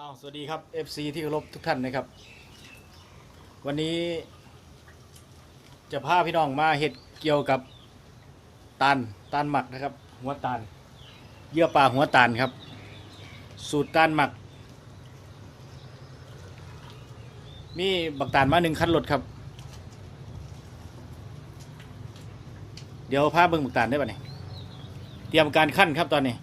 อ้าวสวัสดีครับ FC ที่เคารพทุกท่านนะครับ วันนี้ จะพาพี่น้องมาเห็ดเกี่ยวกับตาลตาลหมักนะครับ หัวตาลเยื่อปลาหัวตาลครับ สูตรตาลหมัก มีบักตาลมาหนึ่งคันรถครับ เดี๋ยวพาเบิ่งบักตาลได้ป่ะเนี่ยเตรียมการขั้นครับตอนนี้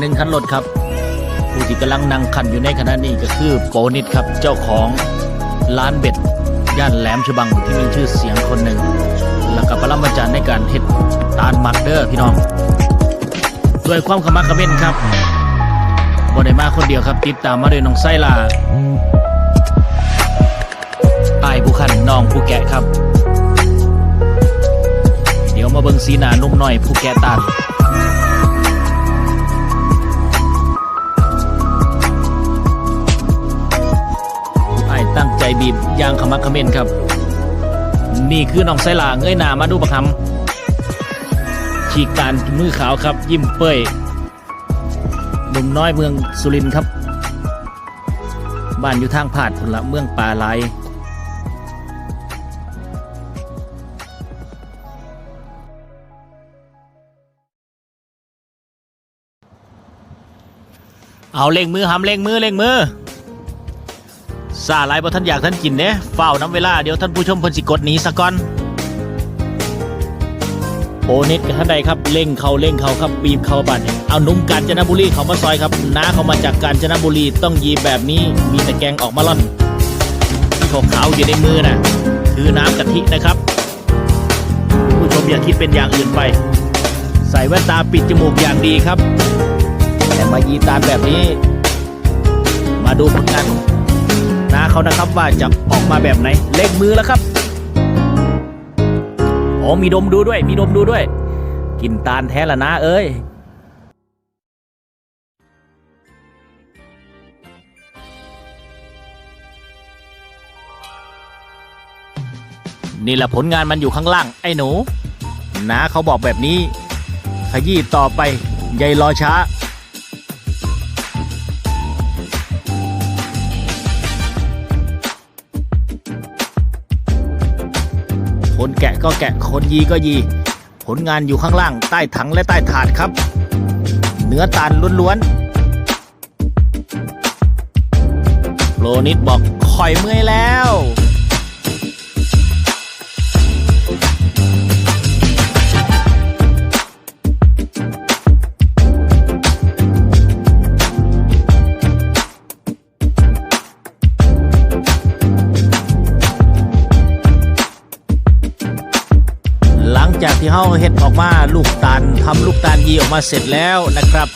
หนึ่งคันรถครับผู้ที่กำลังนั่งคันอยู่ในขณะนี้ก็คือโปนิดครับเจ้าของร้านเบ็ดย่านแหลมฉบังที่มีชื่อเสียงคนหนึ่งแล้วก็ประมาจารย์ในการเฮ็ดตาลมักเด้อพี่น้องด้วยความขมักขม้นครับบ่ได้มาคนเดียวครับ ติดตามมาด้วยน้องไซลาอายผู้ขันน้องผู้แกะครับ เดี๋ยวมาเบิงสีหนานุ่มหน้อยผู้แกะตาล ใจบีบยางขมักเขม้นครับ นี่คือน้องไซลาเงยหน้ามาดูประคำฉีกการมือขาวครับ ยิ้มเป้ยหนุ่มน้อยเมืองสุรินทร์ครับ บ้านอยู่ทางผาดผุนละเมืองป่าไหลายเอาเล่งมือหำเล่งมือเล่งมือ ซาหลายบ่ท่านอยากท่านกินเด้เฝ้าน้ำเวลาเดี๋ยวท่านผู้ชมเพิ่นสิกดหนีซะก่อนโอเนิดกับท่านใดครับเร่งเขาเร่งเขาครับบีบเขาบัดนี้เอาหนุ่มกาญจนบุรีเขามาซอยครับน้าเขามาจากกาญจนบุรีต้องยีแบบนี้มีแต่แกงออกมาล่อนที่ขาวอยู่ในมือน่ะคือน้ำกะทินะครับ ผู้ชมอย่าคิดเป็นอย่างอื่นไป ใส่แว่นตาปิดจมูกอย่างดีครับ แต่มายีตาแบบนี้ มาดูผลงานของ นาเขานะครับว่าจะออกมาแบบไหนเล่งมือแล้วครับอ๋อมีดมดูด้วย มีดมดูด้วย กินตาลแท้ละนะเอ้ยนี่แหละผลงานมันอยู่ข้างล่างไอ้หนูนาเขาบอกแบบนี้ ขยี้ต่อไปใยรอช้า คนแกะก็แกะ คนยีก็ยี ผลงานอยู่ข้างล่างใต้ถังและใต้ถาดครับ เนื้อตาลล้วนๆโลนิดบอกข่อยเมื่อยแล้ว จากที่เฮาเฮ็ดออกมาลูกตาลทำลูกตาลยีออกมาเสร็จแล้วนะครับ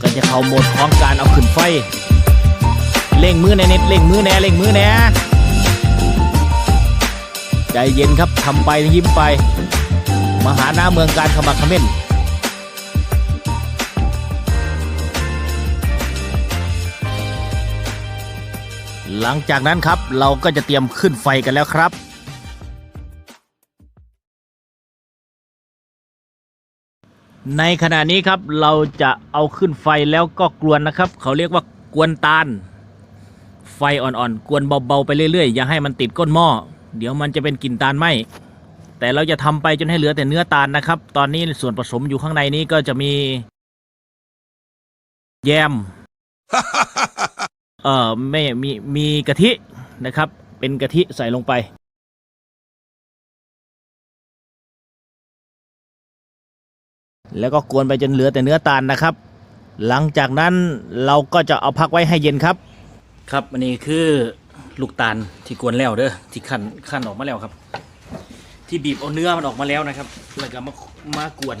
ก็จะเข้าโหมดของการเอาขึ้นไฟเร่งมือแน่เน็ตเร่งมือแน่เร่งมือแน่ใจเย็นครับทำไปยิ้มไป มหาหน้าเมืองการขมักขม้นหลังจากนั้นครับเราก็จะเตรียมขึ้นไฟกันแล้วครับ ในขณะนี้ครับเราจะเอาขึ้นไฟแล้วก็กวนนะครับ เขาเรียกว่ากวนตาล ไฟอ่อนๆกวนเบาๆไปเรื่อยๆ อย่าให้มันติดก้นหม้อเดี๋ยวมันจะเป็นกลิ่นตาลไหมแต่เราจะทำไปจนให้เหลือแต่เนื้อตาลนะครับ ตอนนี้ส่วนผสมอยู่ข้างในนี้ก็จะมี แยมเอ่อไม่มีมีกะทินะครับ เป็นกะทิใส่ลงไป แล้วก็กวนไปจนเหลือแต่เนื้อตาลนะครับ หลังจากนั้นเราก็จะเอาพักไว้ให้เย็นครับ ครับอันนี้คือลูกตาลที่กวนแล้วเด้อที่ขั้นขั้นออกมาแล้วครับ ที่บีบเอาเนื้อมันออกมาแล้วนะครับแล้วก็มามากวน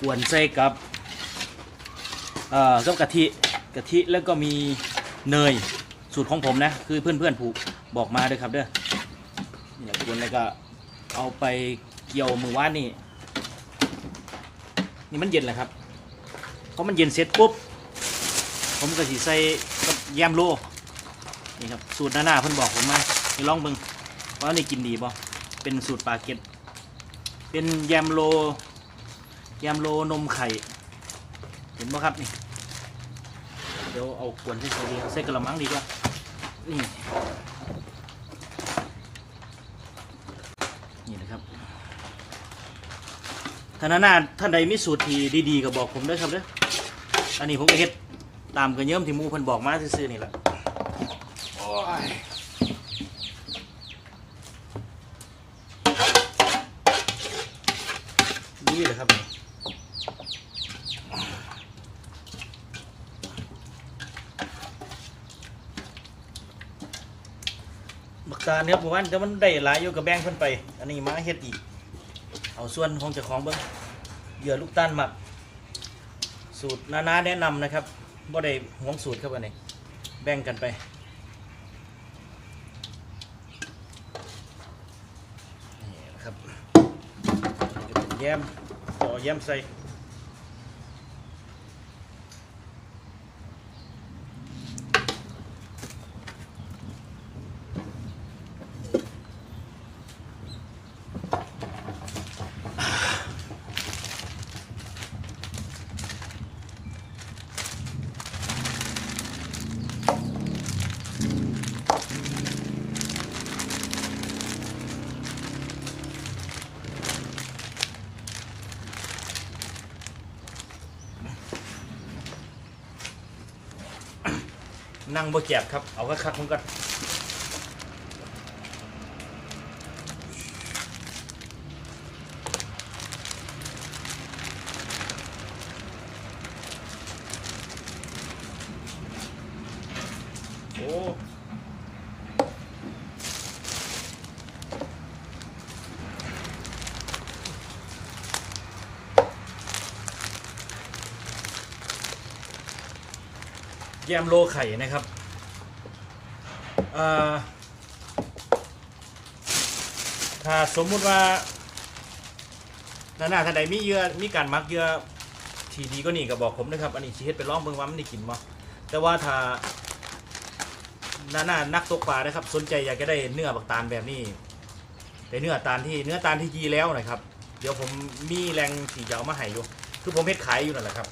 กวนใส่กับเอ่อกับกะทิกะทิแล้วก็มีเนยสูตรของผมนะ คือเพื่อนๆผูกบอกมาด้วยครับเด้อนี่แหละกวนแล้วก็เอาไปเกี่ยวมือว่านนี่ นี่มันเย็นแหละครับพอมันเย็นเสร็จปุ๊บ ผมก็สิใส่กับแยมโลนี่ครับสูตรหน้าๆเพิ่นบอกผมมาไปลองเบิ่งว่านี่กินดีบ่เป็นสูตรปลาเก็ตเป็นแยมโลแยมโลนมไข่ เห็นบ่ครับนี่เดี๋ยวเอากวนใส่ใส่ดีใส่กระมังดีกว่านี่นะครับ ท่านน้าท่านใดมีสูตรที่ดีๆก็บอกผมด้วยครับเด้ออันนี้ผมก็เฮ็ดตามกันเยิ่มที่หมูเพิ่นบอกมาซื่อๆนี่แหละโอ้ยดีเลยครับบักตาเนี่ยผมว่าแต่มันได้หลายอยู่กับแบงเพิ่นไป อันนี้มาเฮ็ดอีก เอาส่วนของเจ้าของเบิ้งเหยื่อลูกต้านหมัก สูตรนานาแนะนำนะครับบ่ได้หวงสูตรครับอันนี้แบ่งกันไป นี่นะครับจะเป็นแยมต่อแยมใส่ นั่งบ่แก็บครับ เอาก็คักมันก่อนโอ้ แยมโลไข่นะครับถ้าสมมุติว่านาหน้าท่านใดมีเยื่อมีการมักเยื่อทีดีก็นี่ก็บอกผมนะครับ อันนี้ชีเฮ็ดไปลองเบิ่งว่ามันได้กินบ่แต่ว่าถ้านาหน้านักตกปลานะครับ สนใจอยากจะได้เนื้อบักตาลแบบนี้แต่เนื้อตาลที่เนื้อตาลที่ยีแล้วนะครับ เดี๋ยวผมมีแรงที่จะเอามาให้อยู่คือผมเฮ็ดขายอยู่นั่นแหละครับ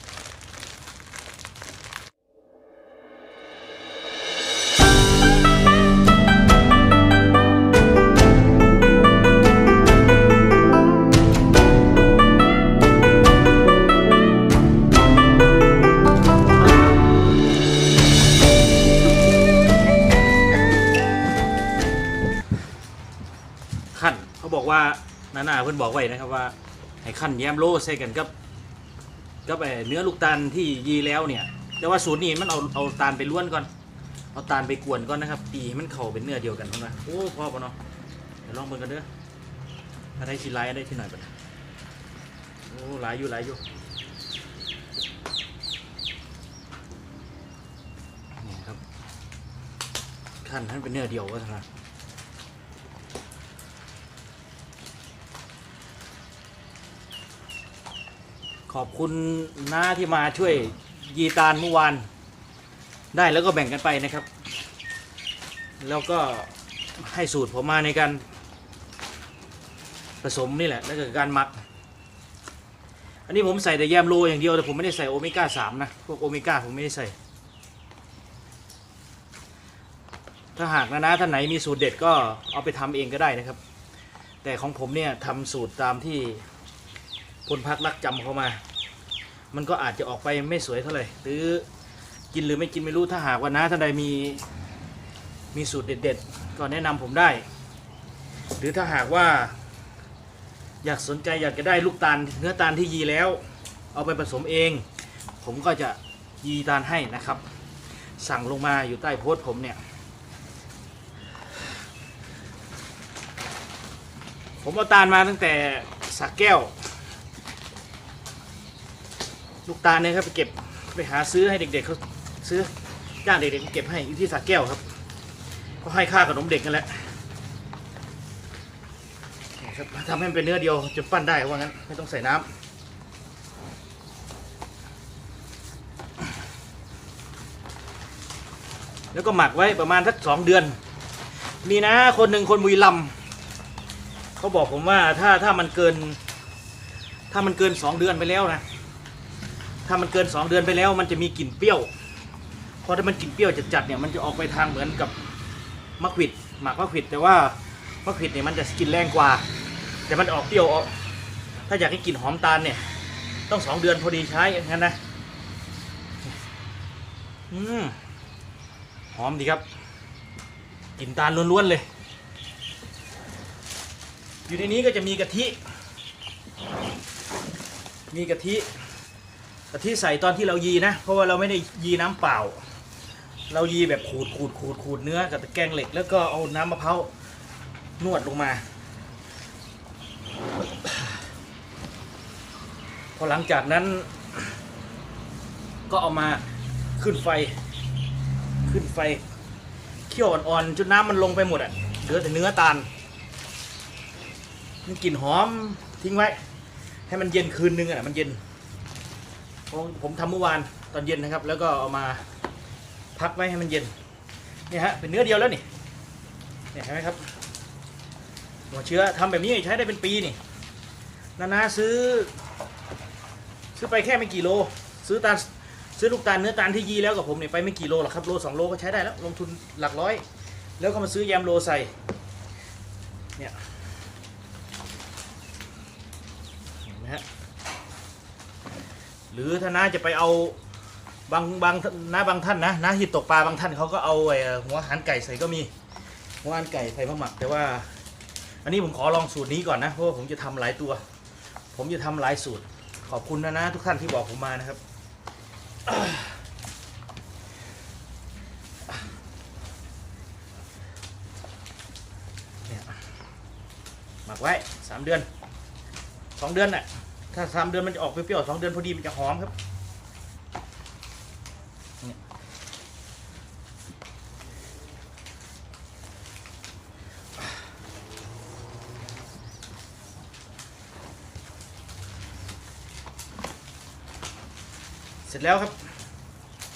นานาเพิ่อนบอกไว้นะครับว่าให้ขั้นแยมโลใส่กันกับกับไอ้เนื้อลูกตาลที่ยีแล้วเนี่ย แต่ว่าสูตรนี้มันเอาเอาตาลไปล้วนก่อน เอาตาลไปกวนก่อนนะครับ ตีให้มันเข้าเป็นเนื้อเดียวกันเท่านั้นโอ้พ่อปะเนาะเดี๋ยวลองเบิ่งกันเด้ออะไรที่ไลายอะไรที่หน่อยปะโอ้หลายอยู่หลายอยู่นี่ครับขั้นให้มันเป็นเนื้อเดียวก็เท่านั้น ขอบคุณน้าที่มาช่วยยีตาลเมื่อวาน ได้แล้วก็แบ่งกันไปนะครับ แล้วก็ให้สูตรผมมาในการผสมนี่แหละแล้วก็การหมัก อันนี้ผมใส่แต่แยมโลอย่างเดียวแต่ผมไม่ได้ใส่โอเมก้าสามนะพวกโอเมก้าผมไม่ได้ใส่ ถ้าหากนะนะท่านไหนมีสูตรเด็ดก็เอาไปทำเองก็ได้นะครับ แต่ของผมเนี่ยทำสูตรตามที่ พลพักรักจำเข้ามา มันก็อาจจะออกไปไม่สวยเท่าไหร่หรือกินหรือไม่กินไม่รู้ถ้าหากว่าน้าท่านใดมีมีสูตรเด็ดๆ ก็แนะนำผมได้ หรือถ้าหากว่า อยากสนใจอยากจะได้ลูกตาลเนื้อตาลที่ยีแล้ว เอาไปผสมเอง ผมก็จะยีตาลให้นะครับ สั่งลงมาอยู่ใต้โพสต์ผมเนี่ย ผมเอาตาลมาตั้งแต่สักแก้ว ลูกตาลเนี่ยครับไปเก็บไปหาซื้อให้เด็กๆเขาซื้อจ้างเด็กๆเเก็บให้ที่สาแก้วครับ ก็ให้ค่าขนมเด็กกันแหละครับทำให้มันเป็นเนื้อเดียวจนปั้นได้ว่างั้นไม่ต้องใส่น้ำแล้วก็หมักไว้ประมาณสักสองเดือน มีนะคนหนึ่งคนบุยลำเขาบอกผมว่าถ้าถ้ามันเกิน ถ้ามันเกินสองเดือนไปแล้วนะ ถ้ามันเกินสองเดือนไปแล้ว มันจะมีกลิ่นเปรี้ยวพอถ้ามันกลิ่นเปรี้ยวจัดๆเนี่ยมันจะออกไปทางเหมือนกับมะขวิดหมักมะขวิดแต่ว่ามะขวิดเนี่ยมันจะกลิ่นแรงกว่า แต่มันออกเปรี้ยวออกถ้าอยากให้กลิ่นหอมตาลเนี่ย ต้องสองเดือนพอดีใช้อย่างนั้นนะอืมหอมดีครับกลิ่นตาลล้วนๆเลย อยู่ในนี้ก็จะมีกะทิ มีกะทิ กะทิใส่ตอนที่เรายีนะ เพราะว่าเราไม่ได้ยีน้ำเปล่า เรายีแบบขูดขูดขูดขูดเนื้อกับตะแกรงเหล็ก แล้วก็เอาน้ำมะพร้าวนวดลงมา พอหลังจากนั้นก็เอามาขึ้นไฟ ขึ้นไฟเคี่ยวอ่อนๆจนน้ำมันลงไปหมดอะเหลือแต่เนื้อตาลมันกลิ่นหอมทิ้งไว้ ให้มันเย็นคืนนึงอะมันเย็น ผมผมทำเมื่อวานตอนเย็นนะครับ แล้วก็เอามาพักไว้ให้มันเย็นเนี่ยฮะเป็นเนื้อเดียวแล้วนี่เนี่ยเห็นไหมครับหัวเชื้อทำแบบนี้ใช้ได้เป็นปีนี่นานาซื้อ ซื้อไปแค่ไม่กี่โล ซื้อตาลซื้อลูกตาลเนื้อตาลที่ยีแล้วกับผมเนี่ยไปไม่กี่โลหรอกครับโลสองโลก็ใช้ได้แล้วลงทุนหลักร้อย แล้วก็มาซื้อแยมโลใส่เนี่ยเห็นไหมฮะ หรือถ้าน้าจะไปเอาบางบางน้าบางท่านนะน้าที่ตกปลาบางท่านเขาก็เอาไอ้หัวหันไก่ใส่ก็มีหัวหันไก่ใส่มาหมัก แต่ว่า อันนี้ผมขอลองสูตรนี้ก่อนนะเพราะว่าผมจะทำหลายตัว ผมจะทำหลายสูตร ขอบคุณนะนะทุกท่านที่บอกผมมานะครับหมักไว้สามเดือนสองเดือนน่ะ ถ้าสามเดือนมันจะออกเปรี้ยวๆสองเดือนพอดีมันจะหอมครับเสร็จแล้วครับ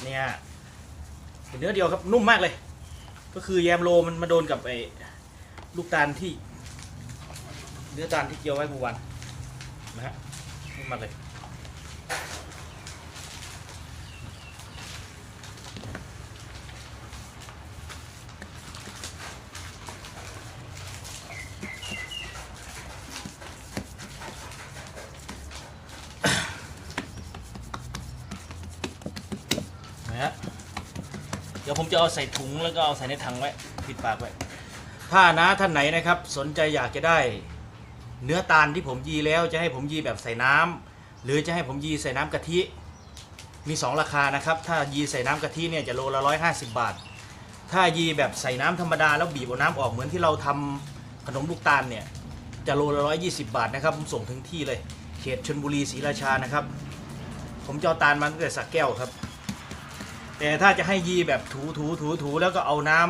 เนี่ยเป็นเนื้อเดียวครับนุ่มมากเลย ก็คือแยมโลมันมาโดนกับไอ้ลูกตาลที่ เนื้อตาลที่เจียวไว้เมื่อวานนะฮะ มาเลยนะฮะเดี๋ยวผมจะเอาใส่ถุงแล้วก็เอาใส่ในถังไว้ปิดปากไว้ ถ้านะท่านไหนนะครับ สนใจอยากจะได้ เนื้อตาลที่ผมยีแล้วจะให้ผมยีแบบใส่น้ำหรือจะให้ผมยีใส่น้ำกะทิมี 2 ราคานะครับ ถ้ายีใส่น้ำกะทิเนี่ยจะโลละ150บาท ถ้ายีแบบใส่น้ำธรรมดาแล้วบีบเอาน้ำออกเหมือนที่เราทำขนมลูกตาลเนี่ยจะโลละ120บาทนะครับผมส่งถึงที่เลยเขตชนบุรีศรีราชานะครับ ผมจะเอาตาลมาตั้งแต่สักแก้วครับ แต่ถ้าจะให้ยีแบบถูถูถูถูแล้วก็เอาน้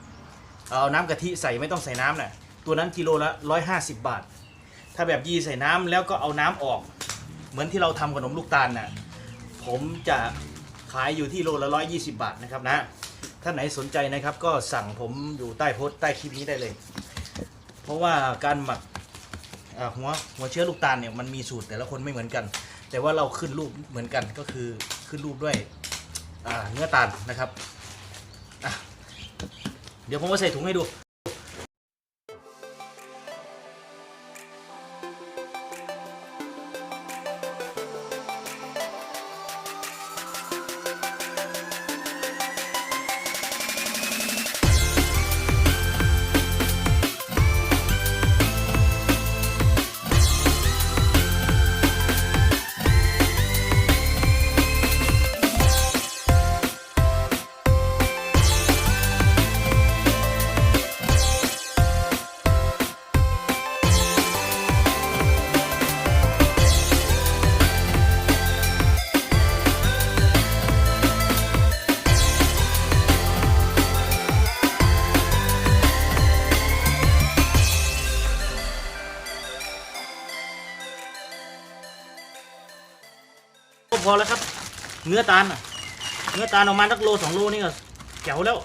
ำเอาน้ำกะทิใส่ไม่ต้องใส่น้ำน่ะตัวนั้นกิโลละ150บาท ถ้าแบบยีใส่น้ำแล้วก็เอาน้ำออก เหมือนที่เราทำขนมลูกตาลน่ะผมจะขายอยู่ที่โลละ120บาทนะครับนะถ้าไหนสนใจนะครับ ก็สั่งผมอยู่ใต้โพสต์ใต้คลิปนี้ได้เลย เพราะว่าการหมักหัวหัวเชื้อลูกตาลเนี่ยมันมีสูตรแต่ละคนไม่เหมือนกัน แต่ว่าเราขึ้นรูปเหมือนกันก็คือขึ้นรูปด้วยเนื้อตาลนะครับเดี๋ยวผมมาใส่ถุงให้ดู แล้วครับ เนื้อตาลเนื้อตาลออกมาสักโลสองโลนี่ก็แจ๋วแล้ว